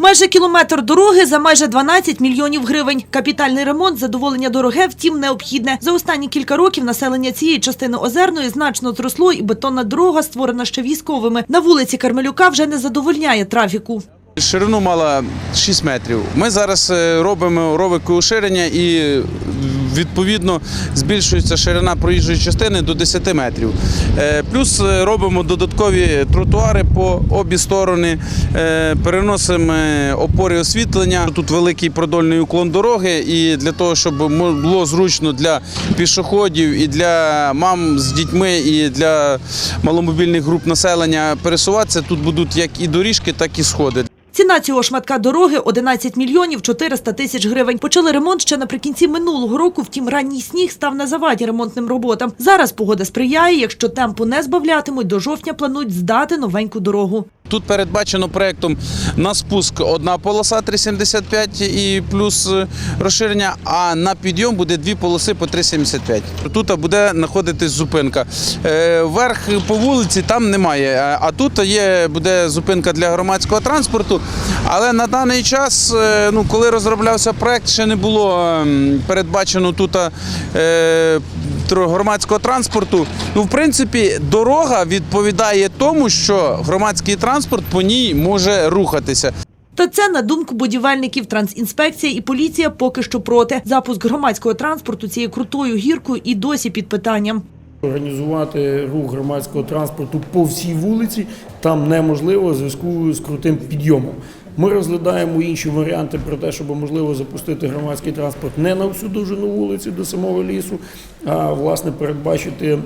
Майже кілометр дороги за майже 12 мільйонів гривень. Капітальний ремонт, задоволення дороге, втім, необхідне. За останні кілька років населення цієї частини Озерної значно зросло, і бетонна дорога, створена ще військовими. На вулиці Кармелюка вже не задовольняє трафіку. Ширину мала 6 метрів. Ми зараз е, робимо ровику уширення і відповідно збільшується ширина проїжджої частини до 10 метрів. Е, Плюс е, робимо додаткові тротуари по обі сторони, переносимо опори освітлення. Тут великий продольний уклон дороги, і для того, щоб було зручно для пішоходів і для мам з дітьми, і для маломобільних груп населення пересуватися, тут будуть як і доріжки, так і сходи. Ціна цього шматка дороги – 11 мільйонів 400 тисяч гривень. Почали ремонт ще наприкінці минулого року, втім ранній сніг став на заваді ремонтним роботам. Зараз погода сприяє, якщо темпу не збавлятимуть, до жовтня планують здати новеньку дорогу. Тут передбачено проектом на спуск одна полоса 3,75 і плюс е, розширення, а на підйом буде дві полоси по 3,75. Тут буде знаходитись зупинка. Е, Вверх по вулиці там немає, а- а тут є буде зупинка для громадського транспорту. Але на даний час, е, ну коли розроблявся проект, ще не було ем, передбачено тут е, громадського транспорту. Ну, в принципі, дорога відповідає тому, що громадський транспорт по ній може рухатися. Та це, на думку будівельників, трансінспекція і поліція поки що проти. Запуск громадського транспорту цією крутою гіркою і досі під питанням. Організувати рух громадського транспорту по всій вулиці там неможливо в зв'язку з крутим підйомом. Ми розглядаємо інші варіанти про те, щоб можливо запустити громадський транспорт не на всю довжину вулиці до самого лісу, а власне передбачити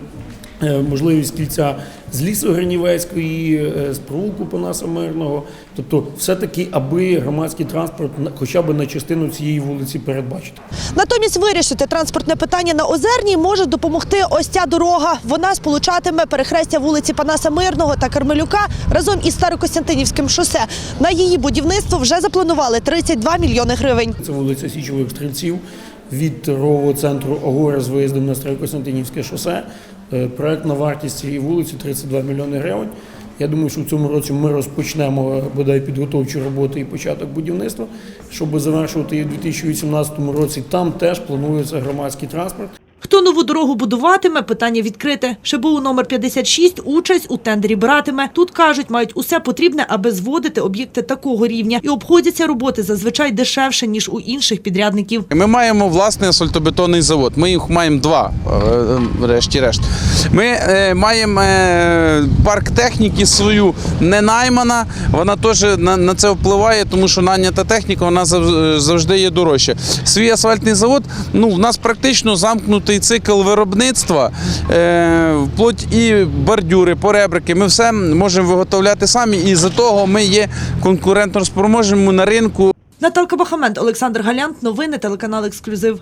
можливість кільця з лісу Гринівецької, е, з провулку Панаса Мирного. Тобто, все-таки, аби громадський транспорт хоча б на частину цієї вулиці передбачити. Натомість вирішити транспортне питання на Озерній може допомогти ось ця дорога. Вона сполучатиме перехрестя вулиці Панаса Мирного та Кармелюка разом із Старокостянтинівським шосе. На її будівництво вже запланували 32 мільйони гривень. Це вулиця Січових Стрільців від торгового центру Огора з виїздом на Старокостянтинівське шосе. Е, Проектна вартість цієї вулиці 32 мільйони гривень. Я думаю, що в цьому році ми розпочнемо е, бодай підготовчі роботи і початок будівництва, щоб завершувати її в 2018 році. Там теж планується громадський транспорт. Хто нову дорогу будуватиме, питання відкрите. ШБУ номер 56 участь у тендері братиме. Тут кажуть, мають усе потрібне, аби зводити об'єкти такого рівня. І обходяться роботи зазвичай дешевше, ніж у інших підрядників. Ми маємо власний асфальтобетонний завод. Ми їх маємо два, е, решті-решт. Ми е, маємо е, парк техніки свою не наймана. Вона теж на, на це впливає, тому що нанята техніка вона завжди є дорожча. Свій асфальтний завод, ну в нас практично замкнутий цикл виробництва, е, вплоть і бордюри, поребрики. Ми все можемо виготовляти самі, і за того ми є конкурентно спроможними на ринку. Наталка Бахамент, Олександр Галянт. Новини телеканал Ексклюзив.